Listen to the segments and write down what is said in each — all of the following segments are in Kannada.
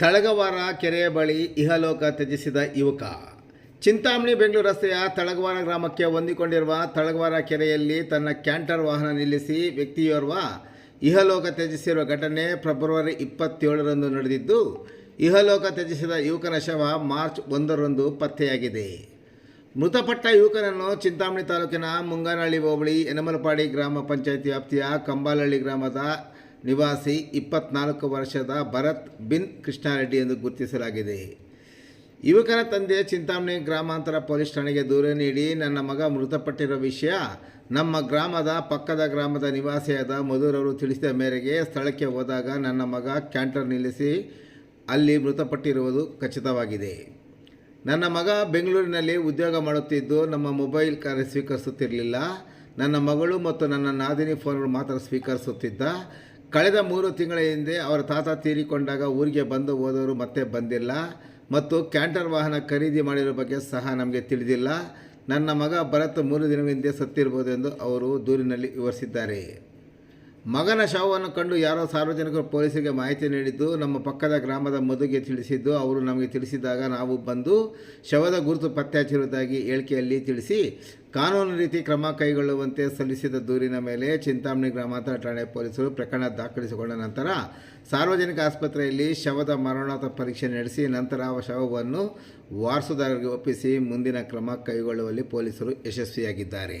ತಳಗವಾರ ಕೆರೆಯ ಬಳಿ ಇಹಲೋಕ ತ್ಯಜಿಸಿದ ಯುವಕ. ಚಿಂತಾಮಣಿ ಬೆಂಗಳೂರು ರಸ್ತೆಯ ತಳಗವಾರ ಗ್ರಾಮಕ್ಕೆ ಹೊಂದಿಕೊಂಡಿರುವ ತಳಗವಾರ ಕೆರೆಯಲ್ಲಿ ತನ್ನ ಕ್ಯಾಂಟರ್ ವಾಹನ ನಿಲ್ಲಿಸಿ ವ್ಯಕ್ತಿಯೋರ್ವ ಇಹಲೋಕ ತ್ಯಜಿಸಿರುವ ಘಟನೆ ಫೆಬ್ರವರಿ ಇಪ್ಪತ್ತೇಳರಂದು ನಡೆದಿದ್ದು, ಇಹಲೋಕ ತ್ಯಜಿಸಿದ ಯುವಕನ ಶವ ಮಾರ್ಚ್ ಒಂದರಂದು ಪತ್ತೆಯಾಗಿದೆ. ಮೃತಪಟ್ಟ ಯುವಕನನ್ನು ಚಿಂತಾಮಣಿ ತಾಲೂಕಿನ ಮುಂಗನಹಳ್ಳಿ ಹೋಬಳಿ ಯನಮಲಪಾಡಿ ಗ್ರಾಮ ಪಂಚಾಯಿತಿ ವ್ಯಾಪ್ತಿಯ ಕಂಬಾಲಹಳ್ಳಿ ಗ್ರಾಮದ ನಿವಾಸಿ ಇಪ್ಪತ್ನಾಲ್ಕು ವರ್ಷದ ಭರತ್ ಬಿನ್ ಕೃಷ್ಣಾರೆಡ್ಡಿ ಎಂದು ಗುರುತಿಸಲಾಗಿದೆ. ಯುವಕನ ತಂದೆ ಚಿಂತಾಮಣಿ ಗ್ರಾಮಾಂತರ ಪೊಲೀಸ್ ಠಾಣೆಗೆ ದೂರ ನೀಡಿ ನನ್ನ ಮಗ ಮೃತಪಟ್ಟಿರೋ ವಿಷಯ ನಮ್ಮ ಗ್ರಾಮದ ಪಕ್ಕದ ಗ್ರಾಮದ ನಿವಾಸಿಯಾದ ಮಧುರವರು ತಿಳಿಸಿದ ಮೇರೆಗೆ ಸ್ಥಳಕ್ಕೆ ಹೋದಾಗ ನನ್ನ ಮಗ ಕ್ಯಾಂಟರ್ ನಿಲ್ಲಿಸಿ ಅಲ್ಲಿ ಮೃತಪಟ್ಟಿರುವುದು ಖಚಿತವಾಗಿದೆ. ನನ್ನ ಮಗ ಬೆಂಗಳೂರಿನಲ್ಲಿ ಉದ್ಯೋಗ ಮಾಡುತ್ತಿದ್ದು ನಮ್ಮ ಮೊಬೈಲ್ ಕಾರ್ಯ ಸ್ವೀಕರಿಸುತ್ತಿರಲಿಲ್ಲ. ನನ್ನ ಮಗಳು ಮತ್ತು ನನ್ನ ನಾದಿನಿ ಫೋನ್ಗಳು ಮಾತ್ರ ಸ್ವೀಕರಿಸುತ್ತಿದ್ದ. ಕಳೆದ ಮೂರು ತಿಂಗಳ ಹಿಂದೆ ಅವರ ತಾತ ತೀರಿಕೊಂಡಾಗ ಊರಿಗೆ ಬಂದು ಹೋದವರು ಮತ್ತೆ ಬಂದಿಲ್ಲ ಮತ್ತು ಕ್ಯಾಂಟರ್ ವಾಹನ ಖರೀದಿ ಮಾಡಿರೋ ಬಗ್ಗೆ ಸಹ ನಮಗೆ ತಿಳಿದಿಲ್ಲ. ನನ್ನ ಮಗ ಭರತ್ ಮೂರು ದಿನಗಳ ಹಿಂದೆ ಸತ್ತಿರ್ಬೋದು ಎಂದು ಅವರು ದೂರಿನಲ್ಲಿ ವಿವರಿಸಿದ್ದಾರೆ. ಮಗನ ಶವವನ್ನು ಕಂಡು ಯಾರೋ ಸಾರ್ವಜನಿಕರು ಪೊಲೀಸರಿಗೆ ಮಾಹಿತಿ ನೀಡಿದ್ದು, ನಮ್ಮ ಪಕ್ಕದ ಗ್ರಾಮದ ಮಧುಗೆ ತಿಳಿಸಿದ್ದು, ಅವರು ನಮಗೆ ತಿಳಿಸಿದಾಗ ನಾವು ಬಂದು ಶವದ ಗುರುತು ಪತ್ತೆ ಹಚ್ಚಿರುವುದಾಗಿ ಹೇಳಿಕೆಯಲ್ಲಿ ತಿಳಿಸಿ, ಕಾನೂನು ರೀತಿ ಕ್ರಮ ಕೈಗೊಳ್ಳುವಂತೆ ಸಲ್ಲಿಸಿದ ದೂರಿನ ಮೇಲೆ ಚಿಂತಾಮಣಿ ಗ್ರಾಮಾಂತರ ಠಾಣೆ ಪೊಲೀಸರು ಪ್ರಕರಣ ದಾಖಲಿಸಿಕೊಂಡ ನಂತರ ಸಾರ್ವಜನಿಕ ಆಸ್ಪತ್ರೆಯಲ್ಲಿ ಶವದ ಮರಣೋತ್ತರ ಪರೀಕ್ಷೆ ನಡೆಸಿ, ನಂತರ ಆ ಶವವನ್ನು ವಾರಸುದಾರರಿಗೆ ಒಪ್ಪಿಸಿ ಮುಂದಿನ ಕ್ರಮ ಕೈಗೊಳ್ಳುವಲ್ಲಿ ಪೊಲೀಸರು ಯಶಸ್ವಿಯಾಗಿದ್ದಾರೆ.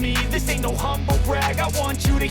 me, this ain't no humble brag. I want you to hear